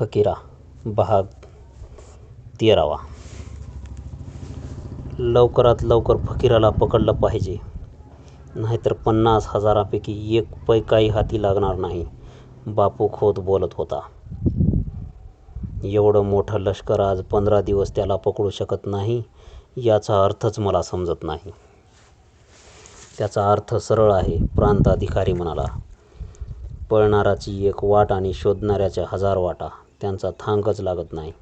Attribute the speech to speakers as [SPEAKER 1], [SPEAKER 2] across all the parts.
[SPEAKER 1] फकिरा भाग तेरावा. लवकरात लवकर फकीराला पकडलं पाहिजे. नाहीतर पन्नास हजारापैकी एक पैकाही हाती लागणार नाही. बापू खोत बोलत होता. एवढं मोठं लष्कर आज पंधरा दिवस त्याला पकडू शकत नाही याचा अर्थच मला समजत नाही. त्याचा अर्थ सरळ आहे प्रांत अधिकारी म्हणाला. पळणाराची एक वाट आणि शोधणाऱ्याच्या हजार वाटा. त्यांचा थांगच लागत नाही.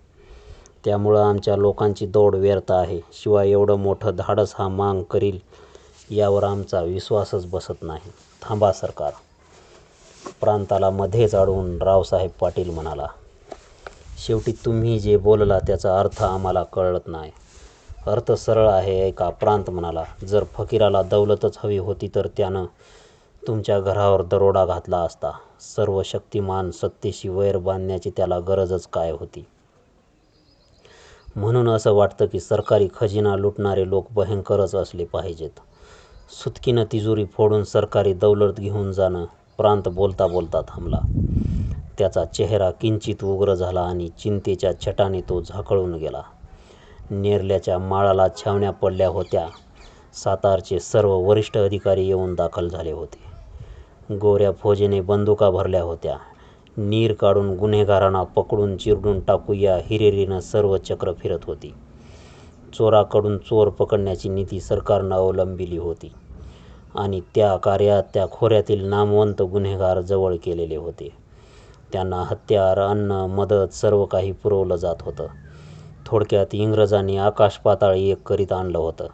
[SPEAKER 1] त्यामुळं आमच्या लोकांची दौड व्यर्थ आहे. शिवाय एवढं मोठं धाडस हा मांग करील यावर आमचा विश्वासच बसत नाही. थांबा सरकार. प्रांताला मध्येच अडवून रावसाहेब पाटील म्हणाला शेवटी तुम्ही जे बोलला त्याचा अर्थ आम्हाला कळत नाही. अर्थ सरळ आहे ऐका प्रांत म्हणाला जर फकीराला दौलतच हवी होती तर त्यानं तुमच्या घरावर दरोडा घातला असता सर्व शक्तिमान सत्तेशी वैर बांधण्याची त्याला गरजच काय होती? म्हणून असं वाटतं की सरकारी खजिना लुटणारे लोक भयंकरच असले पाहिजेत. सुतकीनं तिजोरी फोडून सरकारी दौलत घेऊन जाणं प्रांत बोलता बोलता थांबला. त्याचा चेहरा किंचित उग्र झाला आणि चिंतेच्या छटाने तो झाकळून गेला. नेरल्याच्या माळाला छावण्या पडल्या होत्या. सातारचे सर्व वरिष्ठ अधिकारी येऊन दाखल झाले होते. गोऱ्या फौजेने बंदुका भरल्या होत्या. नीर काढून गुन्हेगारांना पकडून चिरडून टाकूया हिरेरीनं सर्व चक्र फिरत होती. चोराकडून चोर पकडण्याची नीती सरकारनं अवलंबिली होती आणि त्या कार्यात त्या खोऱ्यातील नामवंत गुन्हेगार जवळ केलेले होते. त्यांना हत्यार अन्न मदत सर्व काही पुरवलं जात होतं. थोडक्यात इंग्रजांनी आकाशपाताळ एक करीत आणलं होतं.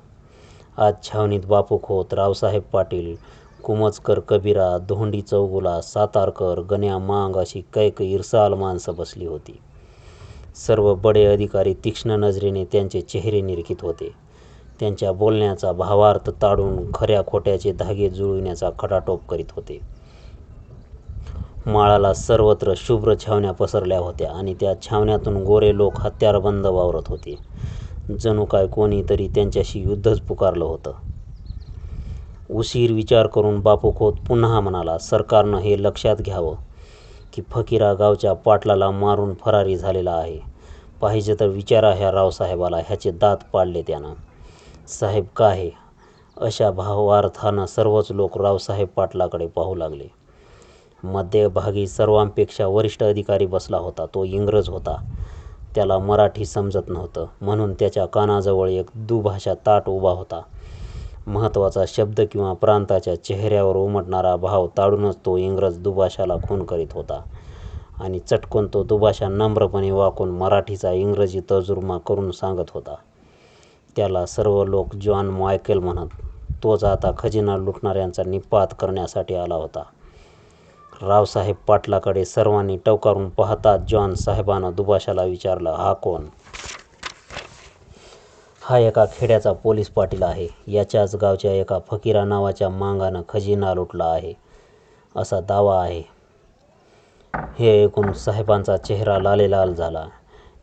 [SPEAKER 1] आज छावणीत बापू खोत रावसाहेब पाटील कुमचकर कबिरा धोंडी चौगुला सातारकर गण्या मांग अशी कैक इरसाल माणसं बसली होती. सर्व बडे अधिकारी तीक्ष्ण नजरेने त्यांचे चेहरे निरखित होते. त्यांच्या बोलण्याचा भावार्थ ताडून खऱ्या खोट्याचे धागे जुळविण्याचा खटाटोप करीत होते. माळाला सर्वत्र शुभ्र छावण्या पसरल्या होत्या आणि त्या छावण्यातून गोरे लोक हत्यारबंद वावरत होते. जणू काय कोणीतरी त्यांच्याशी युद्धच पुकारलं होतं. उशीर विचार करून बापू खोत पुन्हा म्हणाला सरकारनं हे लक्षात घ्यावं की फकीरा गावच्या पाटलाला मारून फरारी झालेला आहे. पाहिजे तर विचारा ह्या रावसाहेबाला ह्याचे दात पाडले त्यानं. साहेब का आहे अशा भावार्थानं सर्वच लोक रावसाहेब पाटलाकडे पाहू लागले. मध्यभागी सर्वांपेक्षा वरिष्ठ अधिकारी बसला होता तो इंग्रज होता. त्याला मराठी समजत नव्हतं म्हणून त्याच्या कानाजवळ एक दुभाषा ताट उभा होता. महत्त्वाचा शब्द किंवा प्रांताच्या चेहऱ्यावर उमटणारा भाव ताडूनच तो इंग्रज दुभाषाला खून करीत होता. आणि चटकून तो दुभाषा नम्रपणे वाकून मराठीचा इंग्रजी तर्जुमा करून सांगत होता. त्याला सर्व लोक जॉन मायकेल म्हणत तोच आता खजिना लुटणाऱ्यांचा निपात करण्यासाठी आला होता. रावसाहेब पाटलाकडे सर्वांनी टवकारून पाहताच जॉन साहेबानं दुभाषाला विचारलं हा कोण? हा एका खेड्याचा पोलीस पाटील आहे. याच्याच गावच्या एका फकीरा नावाच्या मांगानं खजिना लुटला आहे. असा दावा आहे. हे ऐकून साहेबांचा चेहरा लालेलाल झाला.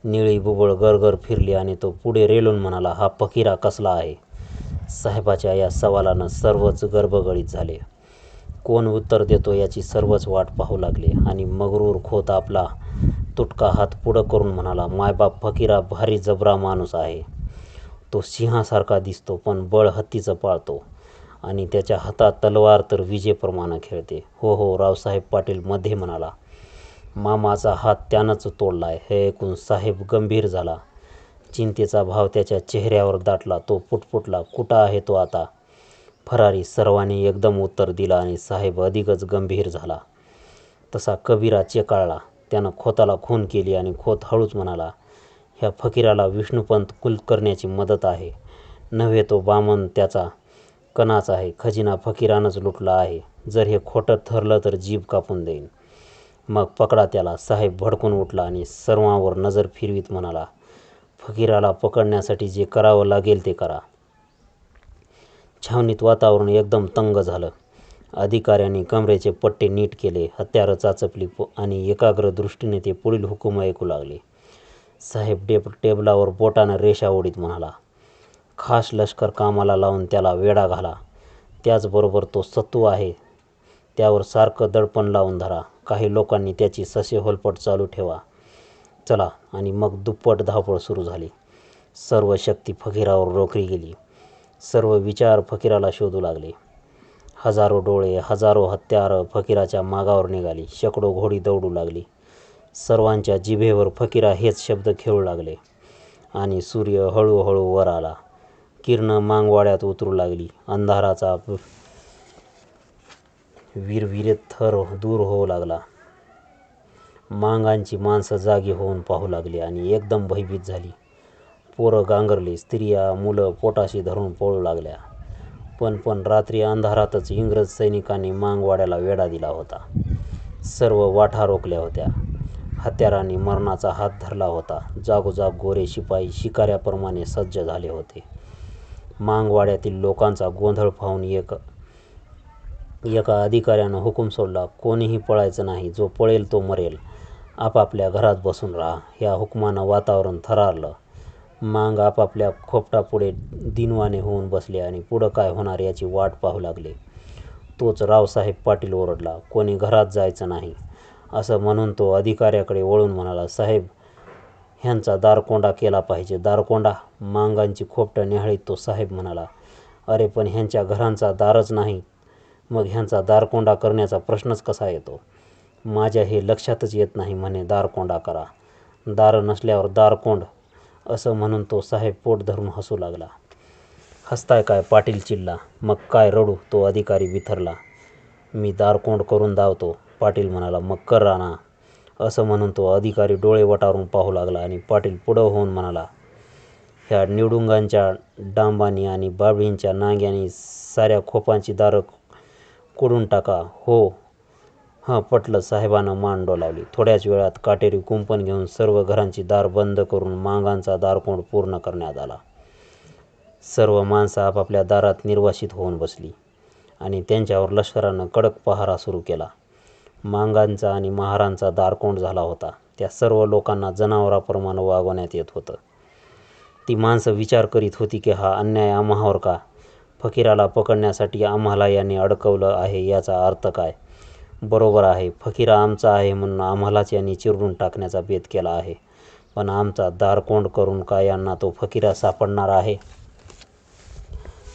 [SPEAKER 1] निळी बुबळ गरगर फिरली आणि तो पुढे रेलून म्हणाला हा फकीरा कसला आहे? साहेबाच्या या सवालानं सर्वच गर्भगळीत झाले. कोण उत्तर देतो याची सर्वच वाट पाहू लागले आणि मगरूर खोत आपला तुटका हात पुढं करून म्हणाला मायबाप फकीरा भारी जबरा माणूस आहे. तो सिंहासारखा दिसतो पण बळ हत्तीचं पाळतो. आणि त्याच्या हातात तलवार तर विजेप्रमाणे खेळते. हो हो रावसाहेब पाटील मध्ये म्हणाला मामाचा हात त्यानंच तोडलाय. हे ऐकून साहेब गंभीर झाला. चिंतेचा भाव त्याच्या चेहऱ्यावर दाटला. तो पुटपुटला कुठं आहे तो आता? फरारी सर्वांनी एकदम उत्तर दिलं आणि साहेब अधिकच गंभीर झाला. तसा कबीरा चेकाळला. त्यानं खोताला खून केली आणि खोत हळूच म्हणाला ह्या फकीराला विष्णुपंत कुल करण्याची मदत आहे. नव्हे तो बामन त्याचा कणाच आहे. खजिना फकीरानंच लुटला आहे. जर हे खोटं ठरलं तर जीभ कापून देईन. मग पकडा त्याला. साहेब भडकून उठला आणि सर्वांवर नजर फिरवीत म्हणाला फकीराला पकडण्यासाठी जे करावं लागेल ते करा. छावणीत वातावरण एकदम तंग झालं. अधिकाऱ्यांनी कमरेचे पट्टे नीट केले. हत्यारं चाचपली आणि एकाग्र दृष्टीने ते पुढील हुकूम ऐकू लागले. साहेब डेब टेबलावर बोटानं रेषा ओढीत म्हणाला खास लष्कर कामाला लावून त्याला वेडा घाला. त्याचबरोबर तो सत्तू आहे. त्यावर सारखं दडपण लावून धरा. काही लोकांनी त्याची ससे होलपट चालू ठेवा. चला. आणि मग दुप्पट धावपळ सुरू झाली. सर्व शक्ती फकीरावर रोखली गेली. सर्व विचार फकीराला शोधू लागले. हजारो डोळे हजारो हत्यारं फकीराच्या मागावर निघाली. शेकडो घोडी दौडू लागली. सर्वांच्या जिभेवर फकिरा हेच शब्द खेळू लागले. आणि सूर्य हळूहळू वर आला. किरणं मांगवाड्यात उतरू लागली. अंधाराचा विरविरेत थर दूर होऊ लागला. मांगांची माणसं जागी होऊन पाहू लागली आणि एकदम भयभीत झाली. पोरं गांगरली स्त्रिया मुलं पोटाशी धरून पळू लागल्या. पण पण रात्री अंधारातच इंग्रज सैनिकांनी मांगवाड्याला वेढा दिला होता. सर्व वाठा रोखल्या होत्या. हत्याराने मरणाचा हात धरला होता. जागोजाग गोरे शिपाई शिकाऱ्याप्रमाणे सज्ज झाले होते. मांगवाड्यातील लोकांचा गोंधळ पाहून एक एका अधिकाऱ्यानं हुकूम सोडला. कोणीही पळायचं नाही. जो पळेल तो मरेल. आपापल्या घरात बसून राहा. ह्या हुकमानं वातावरण थरारलं. मांग आपापल्या खोपटापुढे दिनवाने होऊन बसले आणि पुढं काय होणार याची वाट पाहू लागले. तोच रावसाहेब पाटील ओरडला. कोणी घरात जायचं नाही. असं म्हणून तो अधिकाऱ्याकडे वळून म्हणाला साहेब ह्यांचा दारकोंडा केला पाहिजे. दारकोंडा मांगांची खोपटं निहाळीत तो साहेब म्हणाला अरे पण ह्यांच्या घरांचा दारच नाही. मग ह्यांचा दारकोंडा करण्याचा प्रश्नच कसा येतो? माझ्या हे लक्षातच येत नाही म्हणे दारकोंडा करा. दार नसल्यावर दारकोंड असं म्हणून तो साहेब पोट धरून हसू लागला. हसताय काय पाटील चिल्ला. मग काय रडू? तो अधिकारी बिथरला मी दारकोंड करून धावतो. पाटील म्हणाला मक्कर राणा. असं म्हणून तो अधिकारी डोळे वटारून पाहू लागला आणि पाटील पुढं होऊन म्हणाला ह्या निवडुंगांच्या डांबांनी आणि बाबळींच्या नांग्यांनी साऱ्या खोपांची दारं कुडून टाका. हो. हां पटलं साहेबानं मान डोलावली. थोड्याच वेळात काटेरी कुंपण घेऊन सर्व घरांची दार बंद करून मांगांचा दारकोंड पूर्ण करण्यात आला. सर्व माणसं आपापल्या दारात निर्वासित होऊन बसली आणि त्यांच्यावर लष्करानं कडक पहारा सुरू केला. मांगांचा आणि महारांचा दारकोंड झाला होता. त्या सर्व लोकांना जनावराप्रमाणे वागवण्यात येत होतं. ती माणसं विचार करीत होती की हा अन्याय आम्हावर का? फकीराला पकडण्यासाठी आम्हाला यांनी अडकवलं आहे याचा अर्थ काय? बरोबर आहे फकीरा आमचा आहे म्हणून आम्हालाच यांनी चिरडून टाकण्याचा बेत केला आहे. पण आमचा दारकोंड करून का यांना तो फकीरा सापडणार आहे?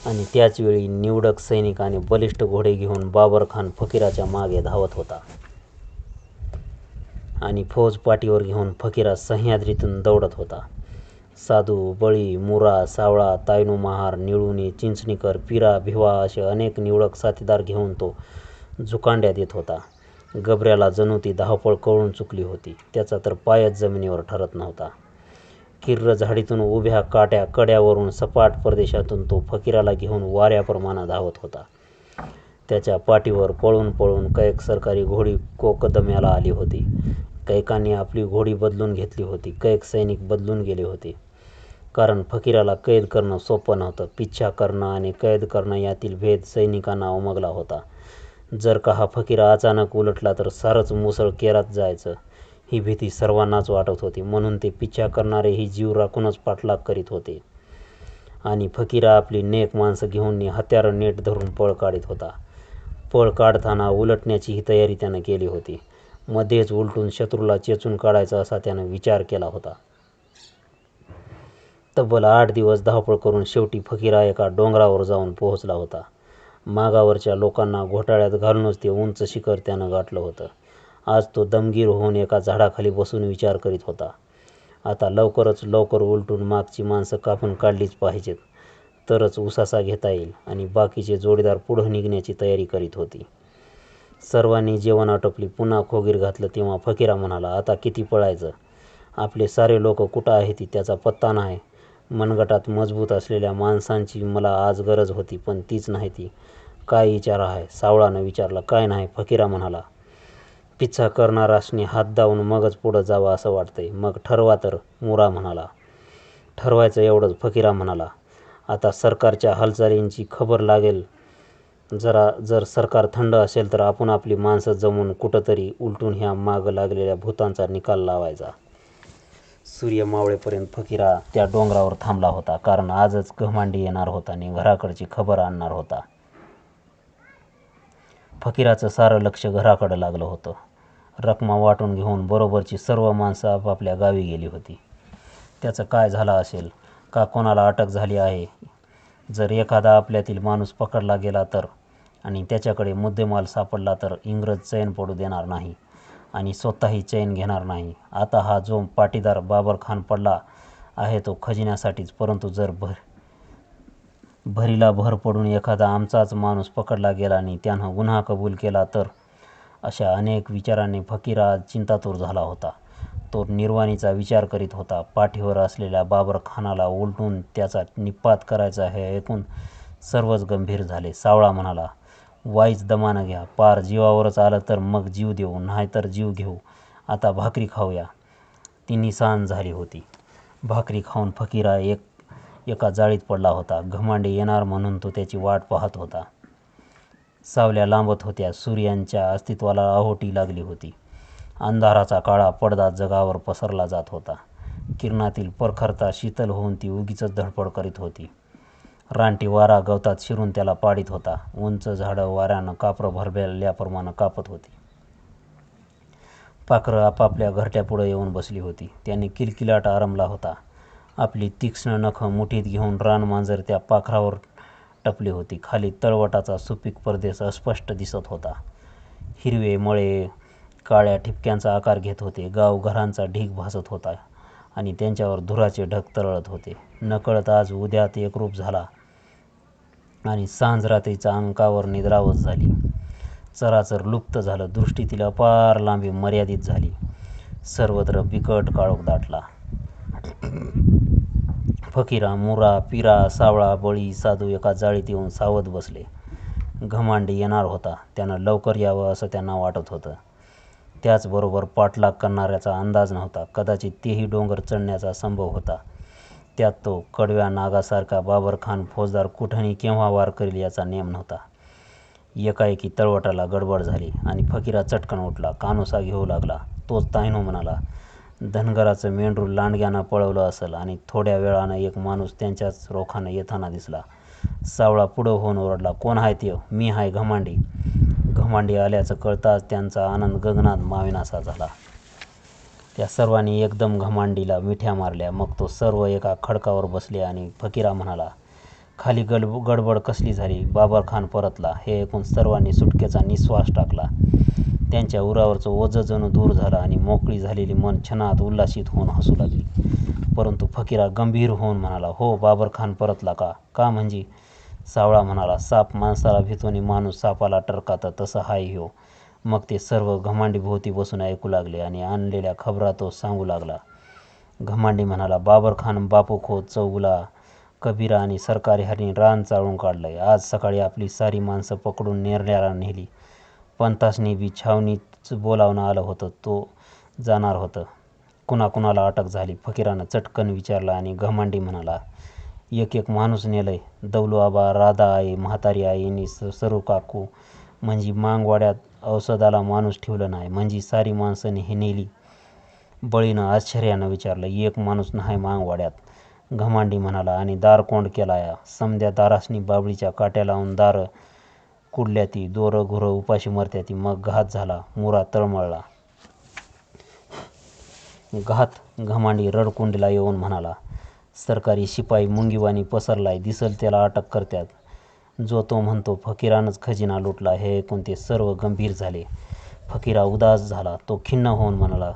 [SPEAKER 1] आणि त्याचवेळी निवडक सैनिक आणि बलिष्ठ घोडे घेऊन बाबरखान फकीराच्या मागे धावत होता. आणि फौज पाठीवर घेऊन फकीरा सह्याद्रीतून दौडत होता. साधू बळी मुरा सावळा तायनू महार निळुणी चिंचणीकर पिरा भिवा असे अनेक निवडक साथीदार घेऊन तो झुकांड्यात येत होता. गबऱ्याला जणू ती धावपळ कळून चुकली होती. त्याचा तर पायच जमिनीवर ठरत नव्हता. किर्र झाडीतून उभ्या काट्या कड्यावरून सपाट प्रदेशातून तो फकीराला घेऊन वाऱ्याप्रमाणे धावत होता. त्याच्या पाठीवर पळून पळून कैक सरकारी घोडी कोकदम्याला आली होती. कैकांनी आपली घोडी बदलून घेतली होती. कैक सैनिक बदलून गेले होते. कारण फकीराला कैद करणं सोपं नव्हतं. पिच्छा करणं आणि कैद करणं यातील भेद सैनिकांना उमगला होता. जर का हा फकीरा अचानक उलटला तर सारंच मुसळ केरात जायचं. ही भीती सर्वांनाच वाटत होती. म्हणून ते पिच्छा करणारेही जीव राखूनच पाठलाग करीत होते. आणि फकीरा आपली नेक माणसं घेऊन हत्यारं नेट धरून पळ काढत होता. पळ काढताना उलटण्याची ही तयारी त्यानं केली होती. मध्येच उलटून शत्रूला चेचून काढायचा असा त्यानं विचार केला होता. तब्बल आठ दिवस धावपळ करून शेवटी फकीरा एका डोंगरावर जाऊन पोहोचला होता. मागावरच्या लोकांना घोटाळ्यात घालूनच ते उंच शिखर त्यानं गाठलं होतं. आज तो दमगीर होऊन एका झाडाखाली बसून विचार करीत होता. आता लवकरच लवकर उलटून मागची माणसं कापून काढलीच पाहिजेत. तरच उसासा घेता येईल आणि बाकीचे जोडीदार पुढं निघण्याची तयारी करीत होती. सर्वांनी जेवण आटोपली पुन्हा खोगीर घातलं तेव्हा फकीरा म्हणाला आता किती पळायचं? आपले सारे लोक कुठं आहे ती त्याचा पत्ता नाही. मनगटात मजबूत असलेल्या माणसांची मला आज गरज होती पण तीच नाही ती. काय विचार आहे? सावळानं विचारला काय नाही फकीरा म्हणाला. पिच्छा करणारासने हात दावून मगच पुढं जावं असं वाटतंय. मग ठरवा तर मुरा म्हणाला. ठरवायचं एवढंच फकीरा म्हणाला. आता सरकारच्या हालचालींची खबर लागेल. जरा जर सरकार थंड असेल तर आपण आपली माणसं जमून कुठंतरी उलटून ह्या मागं लागलेल्या भूतांचा निकाल लावायचा. सूर्य मावळेपर्यंत फकीरा त्या डोंगरावर थांबला होता. कारण आजच घमांडी येणार होता आणि घराकडची खबर आणणार होता. फकीराचं सारं लक्ष घराकडं लागलं होतं. रकमा वाटून घेऊन बरोबरची सर्व माणसं आपापल्या गावी गेली होती. त्याचं काय झालं असेल? का कोणाला अटक झाली आहे? जर एखादा आपल्यातील माणूस पकडला गेला तर आणि त्याच्याकडे मुद्देमाल सापडला तर इंग्रज चैन पडू देणार नाही आणि स्वतःही चैन घेणार नाही. आता हा जो पाटीदार बाबर खान पडला आहे तो खजिन्यासाठीच परंतु जर भर भरीला भर पडून एखादा आमचाच माणूस पकडला गेला आणि त्यानं गुन्हा कबूल केला तर? अशा अनेक विचारांनी फकीर आज चिंतातूर झाला होता. तो निर्वाणीचा विचार करीत होता. पाठीवर असलेल्या बाबर खानाला उलटून त्याचा निपात करायचा हे ऐकून सर्वच गंभीर झाले. सावळा म्हणाला वाईच दमानं घ्या. पार जीवावरच आलं तर मग जीव देऊ. नाहीतर जीव घेऊ. आता भाकरी खाऊया. ती निसाण झाली होती. भाकरी खाऊन फकीरा एक एका जाळीत पडला होता. घमांडे येणार म्हणून तो त्याची वाट पाहत होता. सावल्या लांबत होत्या. सूर्यांच्या अस्तित्वाला आहोटी लागली होती. अंधाराचा काळा पडदा जगावर पसरला जात होता. किरणातील परखरता शीतल होऊन ती उगीच धडपड करीत होती. रानटी वारा गवतात शिरून त्याला पाडीत होता. उंच झाडं वाऱ्यानं कापरं भरभरल्याप्रमाणे कापत होती. पाखरं आपापल्या घरट्यापुढं येऊन बसली होती. त्यांनी किलकिलाट आरंभला होता. आपली तीक्ष्ण नखं मुठीत घेऊन रानमांजर त्या पाखरावर टपली होती. खाली तळवटाचा सुपीक प्रदेश अस्पष्ट दिसत होता. हिरवे मळे काळ्या ठिपक्यांचा आकार घेत होते. गाव घरांचा ढीग भासत होता आणि त्यांच्यावर धुराचे ढग तरळत होते. नकळत आज उद्यात एकरूप झाला आणि सांज रात्रीच्या अंकावर निद्रावत झाली. चराचर लुप्त झालं. दृष्टीतील अपार लांबी मर्यादित झाली. सर्वत्र बिकट काळोख दाटला. फकिरा मुरा पिरा सावळा बळी साधू एका जाळीत येऊन सावध बसले. घमांडी येणार होता. त्यानं लवकर यावं असं त्यांना वाटत होतं. त्याचबरोबर पाठलाग करणाऱ्याचा अंदाज नव्हता. कदाचित तेही डोंगर चढण्याचा संभव होता. त्यात तो कडव्या नागासारखा बाबरखान फौजदार कुठंही केव्हा वार करील याचा नेम नव्हता. एकाएकी तळवटाला गडबड झाली आणि फकीरा चटकन उठला कानोसा घेऊ लागला. तोच तायनो म्हणाला धनगराचं मेंढरू लांडग्यानं पळवलं असेल आणि थोड्या वेळानं एक माणूस त्यांच्याच रोखानं येताना दिसला. सावळा पुढं होऊन ओरडला कोण आहे ते मी हाय घमांडी. घमांडी आल्याचं कळताच त्यांचा आनंद गगनात माविनासा झाला. त्या सर्वांनी एकदम घमांडीला मिठ्या मारल्या. मग तो सर्व एका खडकावर बसले आणि फकीरा म्हणाला खाली गडब गडबड कसली झाली? बाबरखान परतला. हे ऐकून सर्वांनी सुटकेचा निश्वास टाकला. त्यांच्या उरावरचं ओझं जणू दूर झालं आणि मोकळी झालेली मन छनात उल्लासित होऊन हसू लागली. परंतु फकीरा गंभीर होऊन म्हणाला हो बाबरखान परतला का? का म्हणजे? सावळा म्हणाला साप माणसाला भीतोनी माणूस सापाला टरकाता तसं हाय हो मग ते सर्व घमांडी भोवती बसून ऐकू लागले आणि आणलेल्या खबरा तो सांगू लागला. घमांडी म्हणाला बाबरखान बापू खोत चौगुला कबीरा आणि सरकारी हरणी रान चाळून काढलंय. आज सकाळी आपली सारी माणसं पकडून नेरण्याला नेली. पंतासनी बी छावणीच बोलावणं आलं होतं तो जाणार होतं. कुणाकुणाला अटक झाली फकीरानं चटकन विचारलं आणि घमांडी म्हणाला एक एक माणूस नेलंय. दौलूआबा राधा आई म्हातारी आई आणि स सरू काकू. म्हणजे मांगवाड्यात औषधाला माणूस ठेवलं नाही म्हणजे सारी माणसं हे नेली. बळीनं आश्चर्यानं विचारलं एक माणूस नाही मांगवाड्यात. घमांडी म्हणाला आणि दार कोंड केला या समद्या दारासनी बाबळीच्या काट्या लावून दार कुडल्या ती दोरं घुरं उपाशी मरत्या ती. मग घात झाला मुरा तळमळला. घात घमांडी रडकुंडीला येऊन म्हणाला सरकारी शिपाई मुंगीवाणी पसरलाय दिसल त्याला अटक करत्यात. जो तो म्हणतो फकीरानंच खजिना लुटला हे ऐकून ते सर्व गंभीर झाले. फकीरा उदास झाला तो खिन्न होऊन म्हणाला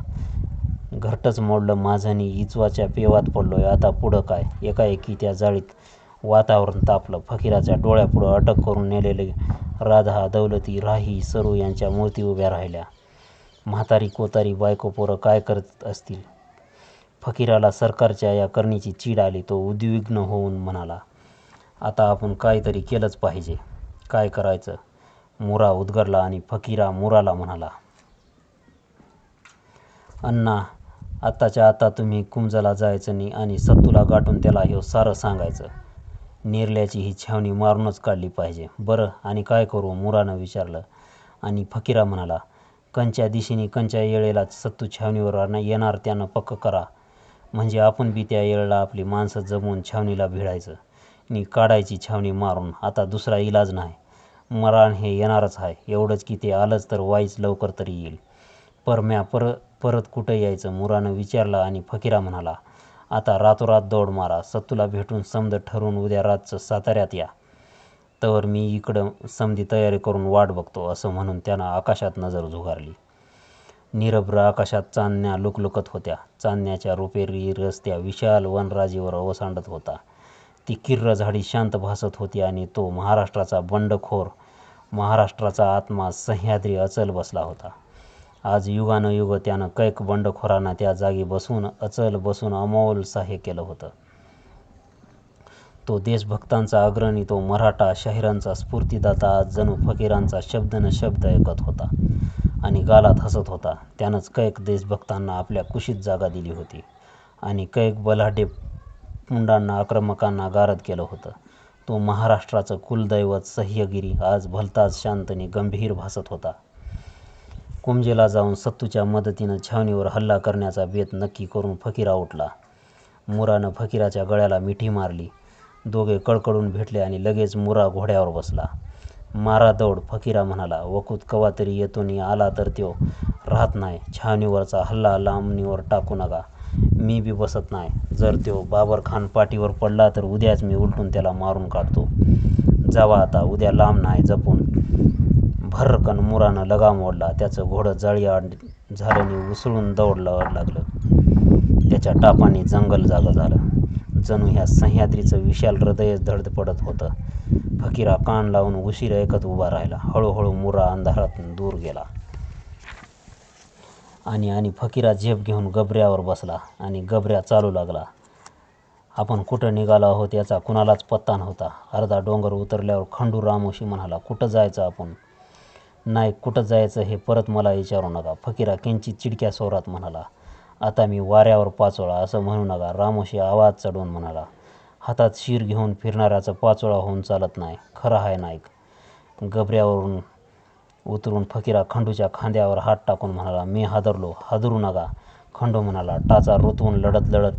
[SPEAKER 1] घरटच मोडलं माझं इचवाच्या पेवात पडलोय आता पुढं काय? एकाएकी त्या जाळीत वातावरण तापलं. फकीराच्या डोळ्यापुढं अटक करून नेलेले राधा दौलती राही सरू यांच्या मूर्ती उभ्या राहिल्या. म्हातारी कोतारी बायको पोरं काय करत असतील? फकीराला सरकारच्या या करणीची चीड आली तो उद्विग्न होऊन म्हणाला आता आपण काहीतरी केलंच पाहिजे. काय करायचं? मुरा उद्गरला आणि फकीरा मुराला म्हणाला अण्णा आत्ताच्या आता तुम्ही कुंजला जायचं नाही आणि सत्तूला गाठून त्याला हे सारं सांगायचं. नेरल्याची ही छावणी मारूनच काढली पाहिजे. बरं आणि काय करू? मुरानं विचारलं. आणि फकीरा म्हणाला कंच्या दिशेने कंच्या येळेला सत्तू छावणीवर येणार त्यानं पक्क करा. म्हणजे आपण बी त्या येळेला आपली माणसं जमवून छावणीला भिडायचं. आणि काढायची छावणी मारून. आता दुसरा इलाज नाही. मरण हे येणारच आहे एवढंच की ते आलंच तर वाईच लवकर तरी येईल. परम्या पर परत कुठं यायचं? मुरानं विचारलं आणि फकीरा म्हणाला आता रातोरात दौड मारा सत्तूला भेटून समद ठरवून उद्या रातचं साताऱ्यात या. तर मी इकडं समधी तयारी करून वाट बघतो असं म्हणून त्यानं आकाशात नजर झुगारली. निरभ्र आकाशात चांदण्या लुकलुकत होत्या. चांदण्याच्या रुपेरी रस्त्या विशाल वनराजीवर ओसांडत होता. ती किर्र झाडी शांत भासत होती आणि तो महाराष्ट्राचा बंडखोर महाराष्ट्राचा आत्मा सह्याद्री अचल बसला होता. आज युगानुयुग त्यानं कैक बंडखोरांना त्या जागी बसून अचल बसून अमोल साह्य केलं होतं. तो देशभक्तांचा अग्रणी तो मराठा शाहिरांचा स्फूर्तिदाता आज जणू फकीरांचा शब्द न शब्द ऐकत होता आणि गालात हसत होता. त्यानंच कैक देशभक्तांना आपल्या कुशीत जागा दिली होती आणि कैक बलाढ्य पुंडांना आक्रमकांना गारद केलं होतं. तो महाराष्ट्राचं कुलदैवत सह्यगिरी आज भलताच शांतने गंभीर भासत होता. कुमजेला जाऊन सत्तूच्या मदतीनं छावणीवर हल्ला करण्याचा बेत नक्की करून फकीरा उठला. मुरानं फकीराच्या गळ्याला मिठी मारली. दोघे कळकळून भेटले आणि लगेच मुरा घोड्यावर बसला. मारा दौड फकीरा म्हणाला वकूत कवा तरी येतो नि आला तर त्यो. राहत नाही छावणीवरचा हल्ला लांबणीवर टाकू नका. मी बी बसत नाही जर त्यो बाबर खान पाठीवर पडला तर उद्याच मी उलटून त्याला मारून काढतो. जावा आता उद्या लांब नाही जपून. भरकन मुरानं लगाम ओढला. त्याचं घोडं जाळी आड झाल्याने उसळून दौडलं लागलं. त्याच्या टापाने जंगल जागं झालं. जणू ह्या सह्याद्रीचं विशाल हृदयच धडधडत होतं. फकीरा कान लावून उशीर ऐकत उभा राहिला. हळूहळू मुरा अंधारातून दूर गेला. आणि आणि फकीरा झेप घेऊन गबऱ्यावर बसला आणि गबऱ्या चालू लागला. आपण कुठं निघालो आहोत याचा कुणालाच पत्ता नव्हता. अर्धा डोंगर उतरल्यावर खंडू रामोशी म्हणाला कुठं जायचं आपण? नाही कुठं जायचं हे परत मला विचारू नका. फकीरा किंचित चिडक्या स्वरात म्हणाला आता मी वाऱ्यावर पाचोळा असं म्हणू नका रामोशी आवाज चढवून म्हणाला. हातात शिर घेऊन फिरणाऱ्याचं पाचोळा होऊन चालत नाही. खरं आहे नाईक. गबऱ्यावरून उतरून फकीरा खंडूच्या खांद्यावर हात टाकून म्हणाला मी हादरलो हादरू नका. खंडू म्हणाला टाचा रुतवून लढत लढत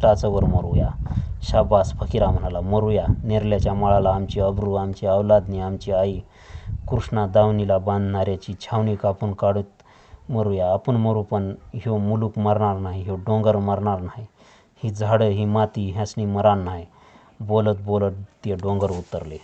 [SPEAKER 1] टाचावर मरूया. शाबास फकीरा म्हणाला मरूया. नेरल्याच्या माळाला आमची अब्रू आमची अवलादनी आमची आई कृष्णा दावणीला बांधणाऱ्याची छावणी कापून काढत मरूया. आपण मरू पण ह्यो मुलूक मरणार नाही ह्यो डोंगर मरणार नाही. ही झाडं ही माती ह्यासनी मरान नाही. बोलत बोलत ते डोंगर उतरले.